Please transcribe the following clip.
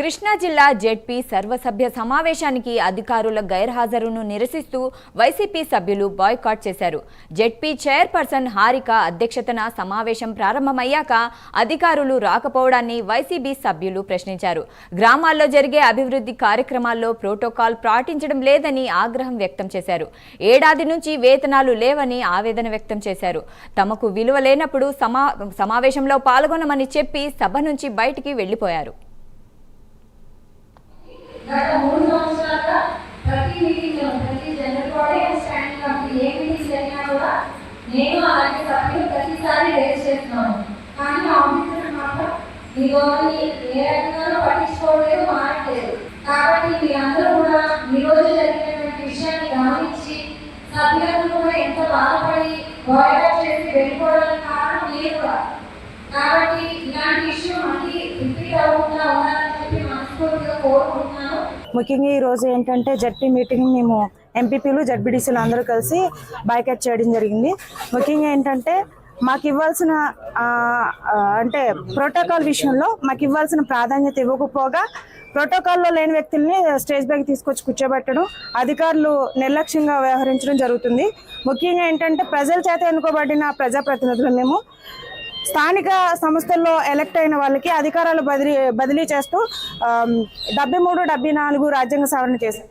కృష్ణా జిల్లా జెడ్పీ సర్వసభ్య సమావేశానికి అధికారుల గైర్హాజరును నిరసిస్తూ వైసీపీ సభ్యులు బాయ్కాట్ చేశారు. జెడ్పీ చైర్పర్సన్ హారిక అధ్యక్షతన సమావేశం ప్రారంభమయ్యాక అధికారులు రాకపోవడాన్ని వైసీపీ సభ్యులు ప్రశ్నించారు. గ్రామాల్లో జరిగే అభివృద్ధి కార్యక్రమాల్లో ప్రోటోకాల్ పాటించడం లేదని ఆగ్రహం వ్యక్తం చేశారు. ఏడాది నుంచి వేతనాలు లేవని ఆవేదన వ్యక్తం చేశారు. తమకు విలువ లేనప్పుడు సమా సమావేశంలో పాల్గొనమని చెప్పి సభ నుంచి బయటికి వెళ్ళిపోయారు గత మూడు సంవత్సరాలుగా ప్రతి మీటింగ్లో ప్రతి general body and standing committee A meeting జరిగినా కూడా నేను అలాంటి సభ్యులు ప్రతిసారి రేస్ చేస్తున్నాను. కానీ ఆఫీసర్ మాత్రం మీ గవర్నమెంట్ ఏ రకంగానూ పట్టించుకోవట్లేదు మారట్లేదు. కాబట్టి మీ అందరూ కూడా ఈ రోజు జరిగినటువంటి విషయాన్ని గమనించి సభ్యులను కూడా ఎంత బాధపడి బాయ్కాట్ చేసి వెళ్ళిపోవడానికి కారణం మీరు కూడా. కాబట్టి ఇలాంటి ఇష్యూ మళ్ళీ రిపీట్ అవ్వకుండా ముఖ్యంగా ఈ రోజు ఏంటంటే జడ్పీ మీటింగ్ మేము ఎంపీపీలు జడ్బీడీసీలు అందరూ కలిసి బైకట్ చేయడం జరిగింది. ముఖ్యంగా ఏంటంటే మాకు ఇవ్వాల్సిన అంటే ప్రోటోకాల్ విషయంలో మాకు ఇవ్వాల్సిన ప్రాధాన్యత ఇవ్వకపోగా ప్రోటోకాల్లో లేని వ్యక్తుల్ని స్టేజ్ బ్యాగ్ తీసుకొచ్చి కూర్చోబెట్టడం అధికారులు నిర్లక్ష్యంగా వ్యవహరించడం జరుగుతుంది. ముఖ్యంగా ఏంటంటే ప్రజల చేత ఎన్నుకోబడిన ప్రజాప్రతినిధులు మేము స్థానిక సంస్థల్లో ఎలక్ట్ అయిన వాళ్ళకి అధికారాలు బదిలీ బదిలీ చేస్తూ డెబ్బై మూడు డెబ్బై నాలుగు రాజ్యాంగ సవరణ చేశారు.